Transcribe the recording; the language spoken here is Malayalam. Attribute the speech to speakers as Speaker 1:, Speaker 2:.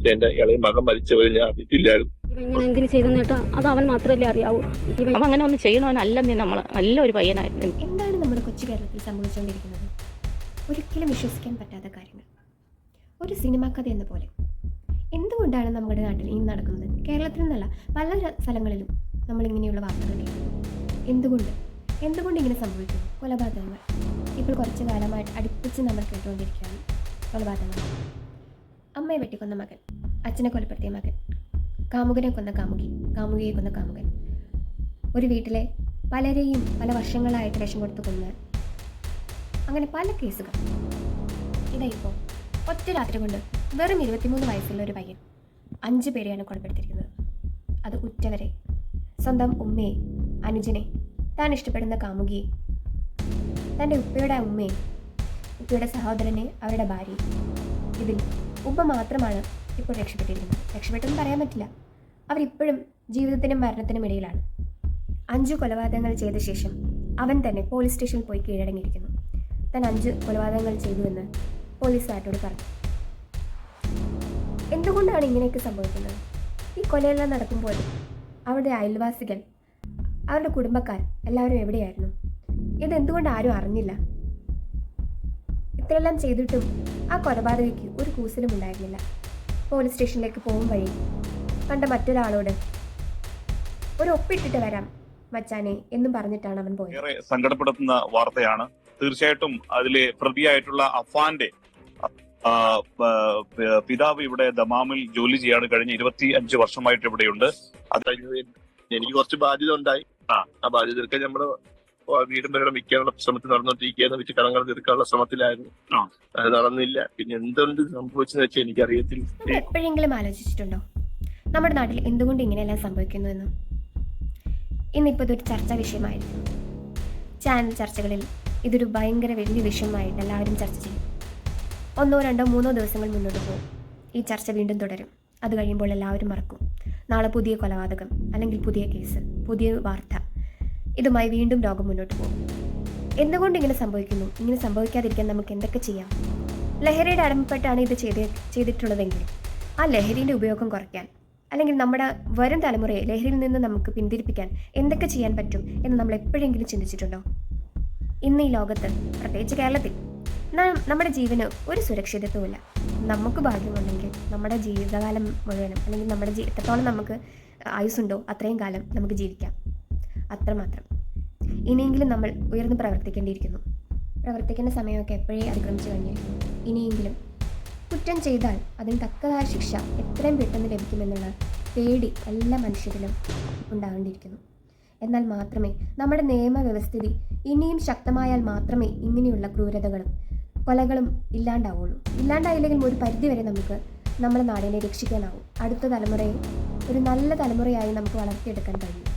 Speaker 1: പക്ഷെ എന്റെ ഇളയ മകൻ മരിച്ചവരെ ഞാൻ അറിയിട്ടില്ലായിരുന്നു
Speaker 2: ഇവൻ ഇങ്ങനെ ചെയ്തെന്ന് കേട്ടോ? അത് അവൻ മാത്രമല്ലേ അറിയാവൂ.
Speaker 3: അവൻ അങ്ങനെ ഒന്നും ചെയ്യണവനല്ലെന്നേ നമ്മൾ നല്ലൊരു പയ്യനായിരുന്നു.
Speaker 4: എന്താണ് നമ്മുടെ കൊച്ചു കേരളത്തിൽ സംഭവിച്ചുകൊണ്ടിരിക്കുന്നത്? ഒരിക്കലും വിശ്വസിക്കാൻ പറ്റാത്ത കാര്യങ്ങൾ. ഒരു സിനിമാ കഥ എന്ന പോലെ. എന്തുകൊണ്ടാണ് നമ്മുടെ നാട്ടിൽ ഇനി നടക്കുന്നത്? കേരളത്തിൽ നിന്നല്ല പല സ്ഥലങ്ങളിലും നമ്മൾ ഇങ്ങനെയുള്ള വാർത്തകൾ കേൾക്കുന്നു എന്തുകൊണ്ട്? എന്തുകൊണ്ട് ഇങ്ങനെ സംഭവിക്കുന്നു? കൊലപാതകങ്ങൾ. ഇപ്പോൾ കുറച്ച് കാലമായിട്ട് അടുപ്പിച്ച് നമ്മൾ കേട്ടുകൊണ്ടിരിക്കുകയാണ് കൊലപാതകങ്ങൾ. അമ്മയെ വെട്ടിക്കൊന്ന മകൻ അച്ഛനെ കൊലപ്പെടുത്തിയ മകൻ കാമുകനെ കൊന്ന കാമുകി കാമുകിയെ കൊന്ന കാമുകൻ. ഒരു വീട്ടിലെ പലരെയും പല വർഷങ്ങളായിട്ട് വിഷം കൊടുത്തു കൊന്ന് അങ്ങനെ പല കേസുകൾ. ഇതാ ഒറ്റ രാത്രി കൊണ്ട് വെറും ഇരുപത്തിമൂന്ന് വയസ്സുള്ള ഒരു പയ്യൻ അഞ്ച് പേരെയാണ് കൊലപ്പെടുത്തിയിരിക്കുന്നത്. അത് ഉറ്റവരെ സ്വന്തം ഉമ്മയെ അനുജനെ താൻ ഇഷ്ടപ്പെടുന്ന കാമുകിയെ തന്റെ ഉപ്പയുടെ ഉമ്മയെ ഉപ്പയുടെ സഹോദരനെ അവരുടെ ഭാര്യയെ. ഇതിൽ ഉപ്പ മാത്രമാണ് ഇപ്പോൾ രക്ഷപ്പെട്ടിരിക്കുന്നത്. രക്ഷപ്പെട്ടെന്ന് പറയാൻ പറ്റില്ല. അവരിപ്പോഴും ജീവിതത്തിനും മരണത്തിനും ഇടയിലാണ്. അഞ്ചു കൊലപാതകങ്ങൾ ചെയ്ത ശേഷം അവൻ തന്നെ പോലീസ് സ്റ്റേഷനിൽ പോയി കീഴടങ്ങിയിരിക്കുന്നു. താൻ അഞ്ച് കൊലപാതകങ്ങൾ ചെയ്തുവെന്ന് പോലീസുകാരോട് പറഞ്ഞു. എന്തുകൊണ്ടാണ് ഇങ്ങനെയൊക്കെ സംഭവിക്കുന്നത്? ഈ കൊലയെല്ലാം നടക്കുമ്പോൾ അവരുടെ അയൽവാസികൾ അവരുടെ കുടുംബക്കാർ എല്ലാവരും എവിടെയായിരുന്നു? ഇതെന്തുകൊണ്ട് ആരും അറിഞ്ഞില്ല? ഇത്രയെല്ലാം ചെയ്തിട്ടും ആ കൊലപാതകയ്ക്ക് ഒരു കൂസലും ഉണ്ടായിരുന്നില്ല. പോലീസ് സ്റ്റേഷനിലേക്ക് പോകും വഴി കണ്ട മറ്റൊരാളോട് ഒരു ഒപ്പിട്ടിട്ട് വരാം മച്ചാനെ എന്നും പറഞ്ഞിട്ടാണ് അവൻ പോയത്.
Speaker 5: ഏറെ സങ്കടപ്പെടുത്തുന്ന വാർത്തയാണ്. തീർച്ചയായിട്ടും അതിലെ പ്രതിയായിട്ടുള്ള അഫാന്റെ പിതാവ് ഇവിടെ ദമാമിൽ ജോലി ചെയ്യാണ്. കഴിഞ്ഞ ഇരുപത്തി അഞ്ച് വർഷമായിട്ട് ഇവിടെയുണ്ട്.
Speaker 1: അത് എനിക്ക് കുറച്ച് ബാധ്യത ഉണ്ടായി.
Speaker 5: ആ.
Speaker 1: ബാധ്യതയൊക്കെ നമ്മുടെ വീടും വരെ വിൽക്കാനുള്ള ശ്രമത്തിൽ നടന്നുകൊണ്ടിരിക്കുകയെന്ന് വെച്ച് കടങ്ങൾ തീർക്കാനുള്ള ശ്രമത്തിലായിരുന്നു.
Speaker 5: ആ.
Speaker 1: അത് നടന്നില്ല. പിന്നെ എന്തുകൊണ്ട് സംഭവിച്ചെന്ന് വെച്ചാൽ എനിക്കറിയത്തില്ല.
Speaker 4: അറിയത്തില്ല എപ്പോഴെങ്കിലും ആലോചിച്ചിട്ടുണ്ടോ? നമ്മുടെ നാട്ടിൽ എന്തുകൊണ്ട് ഇങ്ങനെയെല്ലാം സംഭവിക്കുന്നു എന്ന്? ഇന്നിപ്പോ ഇതൊരു ചർച്ചാ വിഷയമായിരുന്നു. ചാനൽ ചർച്ചകളിൽ ഇതൊരു ഭയങ്കര വലിയ വിഷയമായിട്ട് എല്ലാവരും ചർച്ച ചെയ്യും. ഒന്നോ രണ്ടോ മൂന്നോ ദിവസങ്ങൾ മുന്നോട്ട് പോകും. ഈ ചർച്ച വീണ്ടും തുടരും. അത് കഴിയുമ്പോൾ എല്ലാവരും മറക്കും. നാളെ പുതിയ കൊലപാതകം അല്ലെങ്കിൽ പുതിയ കേസ് പുതിയ വാർത്ത. ഇതുമായി വീണ്ടും ലോകം മുന്നോട്ട് പോകും. എന്തുകൊണ്ട് ഇങ്ങനെ സംഭവിക്കുന്നു? ഇങ്ങനെ സംഭവിക്കാതിരിക്കാൻ നമുക്ക് എന്തൊക്കെ ചെയ്യാം? ലഹരിയുടെ അടമ്പപ്പെട്ടാണ് ഇത് ചെയ്ത് ചെയ്തിട്ടുള്ളതെങ്കിൽ ആ ലഹരിയുടെ ഉപയോഗം കുറയ്ക്കാൻ അല്ലെങ്കിൽ നമ്മുടെ വരും തലമുറയെ ലഹരിയിൽ നിന്ന് നമുക്ക് പിന്തിരിപ്പിക്കാൻ എന്തൊക്കെ ചെയ്യാൻ പറ്റും എന്ന് നമ്മൾ എപ്പോഴെങ്കിലും ചിന്തിച്ചിട്ടുണ്ടോ? ഇന്ന് ഈ ലോകത്ത് പ്രത്യേകിച്ച് കേരളത്തിൽ നമ്മുടെ ജീവന് ഒരു സുരക്ഷിതത്വമില്ല നമുക്ക് ഭാഗ്യമുണ്ടെങ്കിൽ നമ്മുടെ ജീവിതകാലം മുഴുവനും അല്ലെങ്കിൽ നമ്മുടെ എത്രത്തോളം നമുക്ക് ആയുസ്സുണ്ടോ അത്രയും കാലം നമുക്ക് ജീവിക്കാം. അത്രമാത്രം. ഇനിയെങ്കിലും നമ്മൾ ഉയർന്നു പ്രവർത്തിക്കേണ്ടിയിരിക്കുന്നു. പ്രവർത്തിക്കേണ്ട സമയമൊക്കെ എപ്പോഴേ അതിക്രമിച്ചു കഴിഞ്ഞു? ഇനിയെങ്കിലും കുറ്റം ചെയ്താൽ അതിന് തക്കതായ ശിക്ഷ എത്രയും പെട്ടെന്ന് ലഭിക്കുമെന്നുള്ള പേടി എല്ലാ മനുഷ്യരിലും ഉണ്ടാകേണ്ടിയിരിക്കുന്നു എന്നാൽ മാത്രമേ നമ്മുടെ നിയമവ്യവസ്ഥിതി ഇനിയും ശക്തമായാൽ മാത്രമേ ഇങ്ങനെയുള്ള ക്രൂരതകളും കൊലകളും ഇല്ലാണ്ടാവുള്ളൂ. ഇല്ലാണ്ടായില്ലെങ്കിൽ ഒരു പരിധിവരെ നമുക്ക് നമ്മുടെ നാടിനെ രക്ഷിക്കാനാവും. അടുത്ത തലമുറയെ ഒരു നല്ല തലമുറയായി നമുക്ക് വളർത്തിയെടുക്കാൻ കഴിയും.